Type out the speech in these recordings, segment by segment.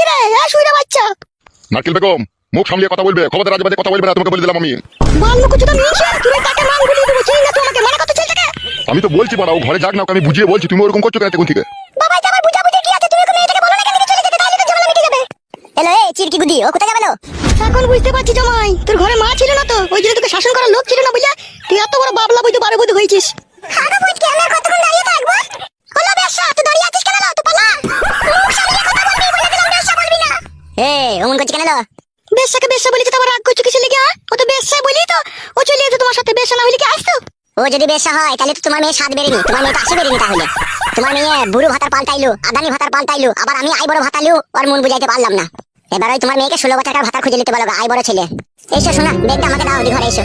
গেলি রে? শুইরে বাচ্চা। নারকেল বেগম মুখ সামলিয়ে কথা বলবে খবরদার আজে বাজে কথা বলবে না তোমাকে বলে দিলাম আমি। বাল মুখ তো নিয়েছি তুমি তাকে মান গুলিয়ে দেবো চিনি না তোমাকে মানে কত চলছে আমি তো বলছি বাড়া ও ঘরে যাক না ওকে আমি বুঝিয়ে বলছি তুমি ওরকম করছ কেন এখন থেকে? বাবা আমার বুঝা বুঝি কি আছে তুমি ওকে মেয়েটাকে বলো না কেন চলে যেতে তাহলে তো ঝামেলা মিটে যাবে। এলো এই চিরকি গুদি ও কোথায় যাবে লো? এখন বুঝতে পারছি জমাই তোর ঘরে মা ছিল না তো ওই জন্য তোকে শাসন করার লোক ছিল না বুঝলে তুই এত বড় বাবলা বুঝতে বারো বুঝতে হয়েছিস হাগা বুঝকে আমি আর কতক্ষণ দাঁড়িয়ে থাকব হলো বেশা তুই দাঁড়িয়ে আছিস কেন লো? তুই পালা মুখ সামলিয়ে কথা বলবি বলে দিলাম বেশা বলবি না অমন কেন? বেশাকে বেশা বলি তো তোমার রাগ করছ কিসের লেগে? ও তো বলি তো। ও চলে যেত তোমার সাথে বেশা না কি আসতো ও যদি বেশা হয়, তাহলে তো তোমার মেয়ে বেরেনি তোমার মেয়ে তো বেরেনি তাহলে। তোমার মেয়ে বুড়ো ভাতার পাল্টাইলো, আদানি ভাতার পাল্টাইলো, আবার আমি আই বড় ভাতালিও ওর মন বুঝাইতে পারলাম না। এবার ওই তোমার মেয়েকে ষোলো ভাতার খুঁজে নিতে আই বড় ছেলে। এসো শোনা আমাকে দাও ঘরে এসো।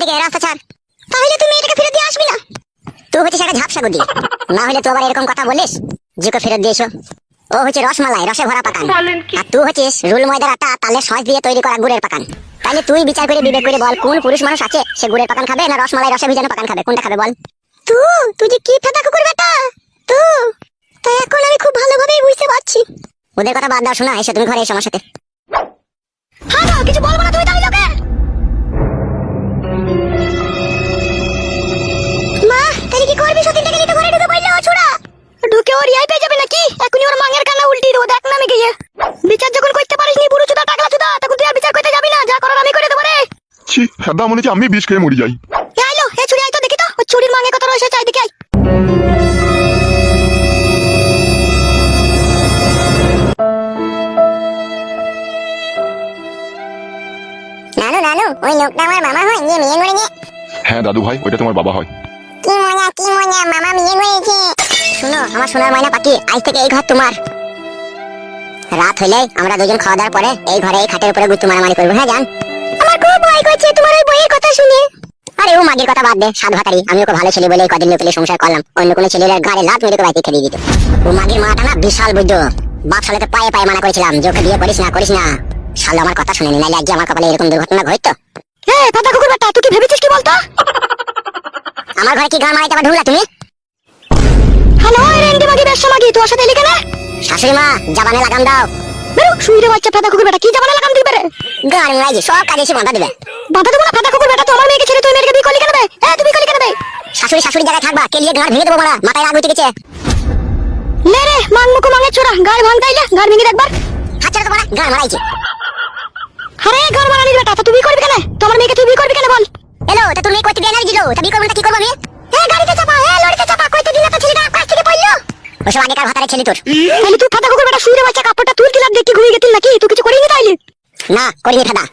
থেকে রাস্তা ছাড়। তাহলে তুমি এটাকে ফেরত দিয়ে আসবি না? তুই হচ্ছে ঝাপসা গুদি। না হলে তুই আবার এরকম কথা বলিস? জিকে ফেরত দিয়ে এসো ও হচ্ছে রসমালাই রসে ভরা পাকান। আর তুই হচ্ছিস রুল ময়দার আটা তালে সস দিয়ে তৈরি করা গুড়ের পাকান। তাহলে তুই বিচার করে বিবেক করে বল কোন পুরুষ মানুষ আছে সে গুড়ের পাকান খাবে না রসমালাই রসে ভিজানো পাকান খাবে? কোনটা খাবে বল? তুই তুই যে কি ফেদা কুকুর বেটা? তুই তাই এখন আমি খুব ভালোভাবেই বুঝতে পারছি। ওদের কথা বাদ দাও শোনা এসে তুমি ঘরে এসো আমার সাথে। হ্যাঁ কিছু বলব না তুমি তাহলে লোকে? হেদা মনে হচ্ছে আমি বিষ খেয়ে মরি যাই? আইলো এ তো দেখি তো। মাঙে কত রয়েছে দেখি আই। নানু নানু ওই লোকটা আমার মামা হয় মেয়ে হ্যাঁ দাদু ভাই ওইটা তোমার বাবা হয়। কি মজা কি মজা মামা শুনো আমার সোনার ময়না পাখি আজ থেকে এই ঘর তোমার। রাত হলে আমরা দুজন খাওয়া দাওয়ার পরে এই ঘরে এই খাটের উপরে গুত্তু মারামারি করব হ্যাঁ জান? আমার খুব কথা শুনে। আরে ও মাগের কথা বাদ দে সাত ভাতারি আমি ওকে ভালো ছেলে বলে কদিন লোকেলে সংসার করলাম। অন্য কোনো ছেলের গাড়ি লাত মেরে বাইকে খেলিয়ে দিত। ও মাগের মাটা না বিশাল বুঝ বাপ সালেতে পায়ে পায়ে মানা করেছিলাম যে ওকে বিয়ে করিস না করিস না। শালো আমার কথা শুনেনি নাইলে আজকে আমার কপালে এরকম দুর্ঘটনা ঘটতো। এ ফাটা কুকুর বেটা তুই কি ভেবেছিস কি বলতো? আমার ঘরে কি গান মারাইতে আবার ঢুকলা তুমি? হ্যালো রেন্ডি মাগি ব্যবসা মাগি তোর সাথে এলি কেন? শাশুড়ি মা জাবানে লাগাম দাও। বেরো শুইরে বাচ্চা ফাটা কুকুর বেটা কি যাবে না লাগাম দিবে রে? গান মারাইছি সব কাজে এসে বাধা দেবে। বাধা দেবো না ফাটা কুকুর বেটা তো আমার মেয়েকে ছেড়ে তুই মেয়েকে বিয়ে করলি কেন বে? তুই বিয়ে করলি কেন বে? শাশুড়ি শাশুড়ি জায়গায় থাকবা কেলিয়ে গাঁড় ভেঙে দেবো মারা মাথায় রাগ উঠে গেছে। লে রে মাং মুখো মাঙের ছোড়া গাড় ভাঙতাইলে গাড় ভেঙে দেখবার ছেড়ে দেবো না গান মারাইছি। আরে ঘর মারানি বেটা তা বিয়ে করবি কেন? তোমার মেয়েকে তুই বিয়ে করবি কেন বল? এলো তা তুমি কইতে বিয়ে দিল তা বিয়ে করব না কি করব আমি? এ গাড়িতে চাপা এ লরিতে চাপা কইতে দিন তো ছেলেটা কাছ থেকে পড়ল। ওসব আগেকার ভাতারে ছেলে তোর। তাহলে তুই ফাটা কুকুর বেটা শুইরে বাচ্চা কাপড়টা কিলার দেখি ঘুমিয়ে গেছিস নাকি? তুই কিছু করিনি তাইলে? না করিনি ফাদা।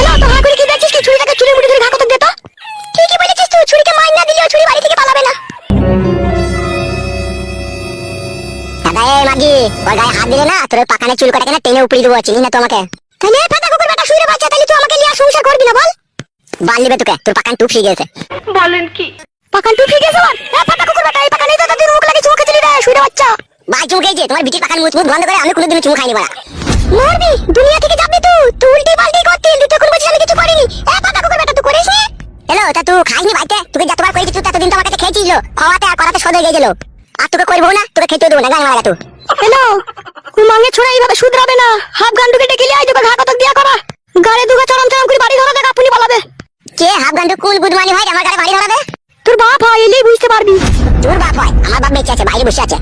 হ্যালো হা করে কি দেখছিস কি? ছুরিটাকে চুরি মুড়ি ধরে ঘা কত দে তো? ঠিকই বলেছিস তুই ছুরিকে মাইন না দিলেও ছুরি বাড়ি থেকে পালাবে না। দাদা এই মাগি ওর গায়ে হাত দিলে না তোর পাকানে চুল কাটাকে না টেনে উপড়ি দেবো চিনি না তোমাকে তাহলে এ কুকুর বেটা শুইরে বাচ্চা তাহলে তুই আমাকে লিয়া সংসার করবি না বল। বাল নিবে তোকে তোর পাকান টুপ শিখে গেছে। বলেন কি? পাকান তুই ঠিক আছে বল? এ ফাটা কুকুর বেটা এই পাকানে তো তোর মুখ লাগে চুমকে চলি রে শুইরে বাচ্চা। ভাই চুমকেছে তোমার বিটির পাকান মুখ মুখ বন্ধ করে আমি কোনোদিন চুমু খাইনি বলা। মরবি? দুনিয়া থেকে যাবি তুই? তুই উল্টি পাল্টি এলো তা তুই খাইনি ভাইতে তোকে যতবার করেছি তুই ততদিন তো আমার কাছে খেয়েছিল খাওয়াতে আর করাতে সদ হয়ে গেছিল আর তোকে করব না তোকে খেতে দেবো না গান মারা তুই। হ্যালো তুই মাঙে ছোড়া এইভাবে শুধরাবে না? হাফ গান্ডুকে ডেকে লিয়ে আই তোকে ঘা কতক দিয়া করা গাড়ি দুগা চরম চরম করে বাড়ি ধরা দেখ আপনি পালাবে কে? হাফ গান্ডু কোন গুদমানি ভাই আমার গাড়ি বাড়ি ধরাবে? তোর বাপ হয় এলেই বুঝতে পারবি। তোর বাপ হয় আমার বাপ বেঁচে আছে বাইরে বসে আছে।